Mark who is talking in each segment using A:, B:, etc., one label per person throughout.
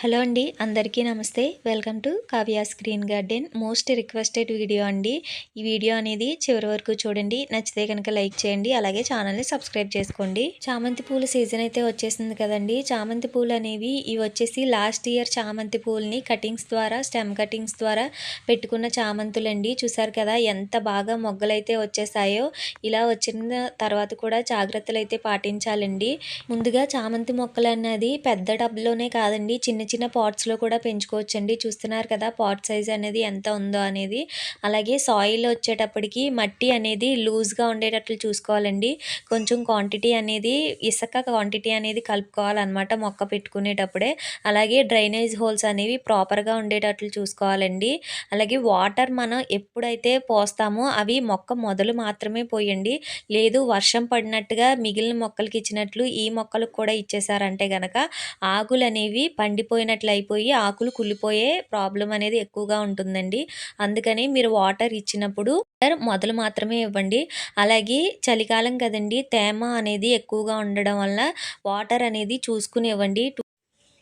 A: Hello అండి అందరికీ నమస్తే. Welcome to Kavya screen garden. Most requested video అండి. ఈ వీడియో అనేది చివరి వరకు చూడండి. నచ్చితే కనుక లైక్ చేయండి. అలాగే ఛానల్ని సబ్స్క్రైబ్ చేసుకోండి. చామంతి పూల సీజన్ అయితే వచ్చేసింది కదండి. చామంతి పూలు అనేవి ఇవి వచ్చేసి లాస్ట్ ఇయర్ చామంతి పూలని కటింగ్స్ ద్వారా స్టెమ్ కటింగ్స్ ద్వారా పెట్టుకున్న చామంతులండి. చూసారు కదా ఎంత బాగా మొగ్గలైతే వచ్చేసాయో. ఇలా వచ్చిన తర్వాత కూడా జాగ్రత్తలు అయితే పాటించాలండి. ముందుగా చామంతి మొక్కలు అన్నది పెద్ద టబ్లోనే కాదండి. చిన్న చిన్న పాట్స్లో కూడా పెంచుకోవచ్చండి. చూస్తున్నారు కదా పాట్ సైజ్ అనేది ఎంత ఉందో అనేది. అలాగే సాయిల్ వచ్చేటప్పటికి మట్టి అనేది లూజ్గా ఉండేటట్లు చూసుకోవాలండి. కొంచెం క్వాంటిటీ అనేది ఇసుక క్వాంటిటీ అనేది కలుపుకోవాలన్నమాట మొక్క పెట్టుకునేటప్పుడే. అలాగే డ్రైనేజ్ హోల్స్ అనేవి ప్రాపర్గా ఉండేటట్లు చూసుకోవాలండి. అలాగే వాటర్ మనం ఎప్పుడైతే పోస్తామో అవి మొక్క మొదలు మాత్రమే పోయండి. లేదు వర్షం పడినట్టుగా మిగిలిన మొక్కలకి ఇచ్చినట్లు ఈ మొక్కలకు కూడా ఇచ్చేసారంటే గనక ఆకులు అనేవి పండిపోయి ఎండిపోయినట్లు అయిపోయి ఆకులు కుళ్ళిపోయే ప్రాబ్లం అనేది ఎక్కువగా ఉంటుందండి. అందుకని మీరు వాటర్ ఇచ్చినప్పుడు మొదలు మాత్రమే ఇవ్వండి. అలాగే చలికాలం కదండి తేమ అనేది ఎక్కువగా ఉండడం వల్ల వాటర్ అనేది చూసుకుని ఇవ్వండి.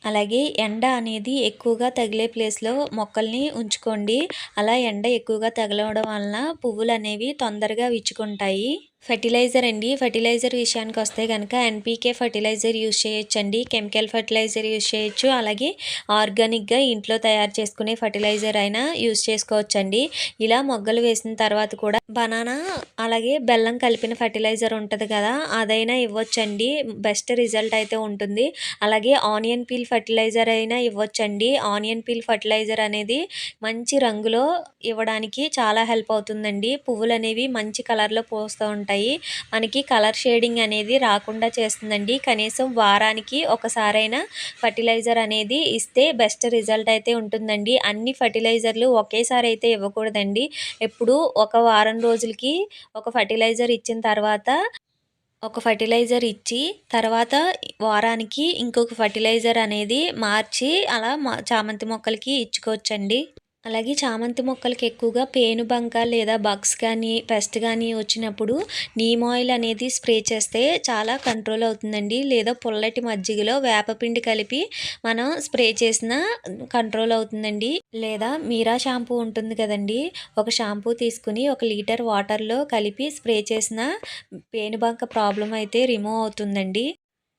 A: అలాగే ఎండ అనేది ఎక్కువగా తగిలే ప్లేస్లో మొక్కల్ని ఉంచుకోండి. అలా ఎండ ఎక్కువగా తగలవడం వలన పువ్వులు అనేవి తొందరగా విచ్చుకుంటాయి. ఫెర్టిలైజర్ అండి. ఫెర్టిలైజర్ విషయానికి వస్తే కనుక ఎన్పీకే ఫర్టిలైజర్ యూజ్ చేయొచ్చు అండి కెమికల్ ఫర్టిలైజర్ యూజ్ చేయొచ్చు. అలాగే ఆర్గానిక్గా ఇంట్లో తయారు చేసుకునే ఫర్టిలైజర్ అయినా యూజ్ చేసుకోవచ్చండి. ఇలా మొగ్గలు వేసిన తర్వాత కూడా బనానా అలాగే బెల్లం కలిపిన ఫర్టిలైజర్ ఉంటుంది కదా అదైనా ఇవ్వచ్చండి. బెస్ట్ రిజల్ట్ అయితే ఉంటుంది. అలాగే ఆనియన్ పీల్ ఫర్టిలైజర్ అయినా ఇవ్వచ్చండి. ఆనియన్ పీల్ ఫర్టిలైజర్ అనేది మంచి రంగులో ఇవ్వడానికి చాలా హెల్ప్ అవుతుందండి. పువ్వులు అనేవి మంచి కలర్లో పోస్తూ ఉంటాయి. మనకి కలర్ షేడింగ్ అనేది రాకుండా చేస్తుందండి. కనీసం వారానికి ఒకసారైనా ఫర్టిలైజర్ అనేది ఇస్తే బెస్ట్ రిజల్ట్ అయితే ఉంటుందండి. అన్ని ఫర్టిలైజర్లు ఒకేసారి అయితే ఇవ్వకూడదండి. ఎప్పుడు ఒక వారం రోజులకి ఒక ఫర్టిలైజర్ ఇచ్చిన తర్వాత ఒక ఫర్టిలైజర్ ఇచ్చి తర్వాత వారానికి ఇంకొక ఫర్టిలైజర్ అనేది మార్చి అలా చామంతి మొక్కలకి ఇచ్చుకోవచ్చండి. అలాగే చామంతి మొక్కలకి ఎక్కువగా పేనుబంక లేదా బగ్స్ కానీ పెస్ట్ కానీ వచ్చినప్పుడు నీమ్ ఆయిల్ అనేది స్ప్రే చేస్తే చాలా కంట్రోల్ అవుతుందండి. లేదా పుల్లటి మజ్జిగలో వేపపిండి కలిపి మనం స్ప్రే చేసిన కంట్రోల్ అవుతుందండి. లేదా మీరా షాంపూ ఉంటుంది కదండి. ఒక షాంపూ తీసుకుని ఒక లీటర్ వాటర్లో కలిపి స్ప్రే చేసిన పేనుబంక ప్రాబ్లం అయితే రిమూవ్ అవుతుందండి.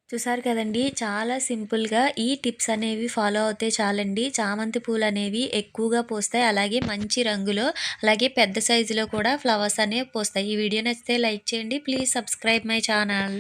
A: చూసారు కదండి చాలా సింపుల్గా ఈ టిప్స్ అనేవి ఫాలో అవుతే చాలండి. చామంతి పూలు అనేవి ఎక్కువగా పోస్తాయి. అలాగే మంచి రంగులో అలాగే పెద్ద సైజులో కూడా ఫ్లవర్స్ అనేవి పోస్తాయి. ఈ వీడియో నచ్చితే లైక్ చేయండి. Please subscribe my channel.